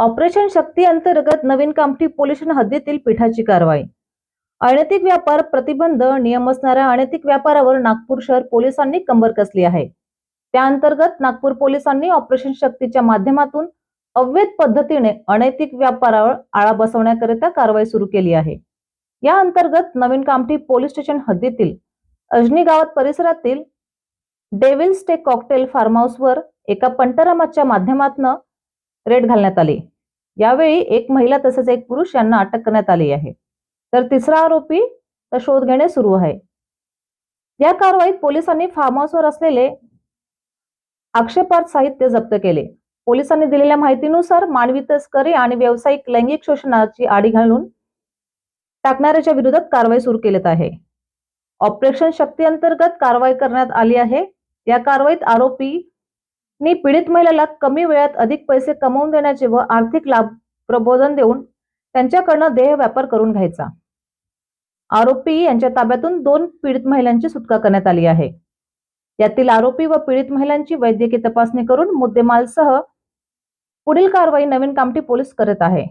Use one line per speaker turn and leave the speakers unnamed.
Operation शक्ती अंतर्गत नवीन Kamthi pollution हद्दीतील पीठाची कारवाई. अनैतिक व्यापार प्रतिबंध नियम असणाऱ्या अनैतिक व्यापारावर नागपूर शहर पोलिसांनी कंबर कसली आहे? त्या अंतर्गत नागपूर पोलिसांनी ऑपरेशन शक्तीच्या माध्यमातून अवैध पद्धतीने अनैतिक व्यापारावर आळा बसवण्याकरिता कारवाई सुरू केली आहे. या अंतर्गत नवीन कामठी पोलीस स्टेशन हद्दीतील अजनी गावात परिसरातील डेव्हिल्स स्टे कॉकटेल फार्म हाऊसवर एका पंटरामाच्या माध्यमातून रेड घालण्यात आली. यावेळी एक महिला तसेच एक पुरुष यांना अटक करण्यात आली आहे. तर तिसरा आरोपी तर शोध घेणे सुरू आहे. या कारवाईत पोलिसांनी फार्म हाऊसवर असलेले आक्षेपार्ह साहित्य जप्त केले. पोलिसांनी दिलेल्या माहितीनुसार मानवी तस्करी आणि व्यावसायिक लैंगिक शोषणाची आडी घालून टाकणाऱ्याच्या विरोधात कारवाई सुरू केली आहे. ऑपरेशन शक्ती अंतर्गत कारवाई करण्यात आली आहे. या कारवाईत आरोपी नी पीडित महिलेला कमी वेळात अधिक पैसे कमवून देण्याचे व आर्थिक लाभ प्रबोधन देऊन त्यांच्याकडनं देह व्यापार करून घ्यायचा. आरोपी यांच्या ताब्यातून दोन पीडित महिलांची सुटका करण्यात आली आहे. यातील आरोपी व पीडित महिलांची वैद्यकीय तपासणी करून मुद्देमालसह पुढील कारवाई नवीन कामठी पोलीस करत आहे.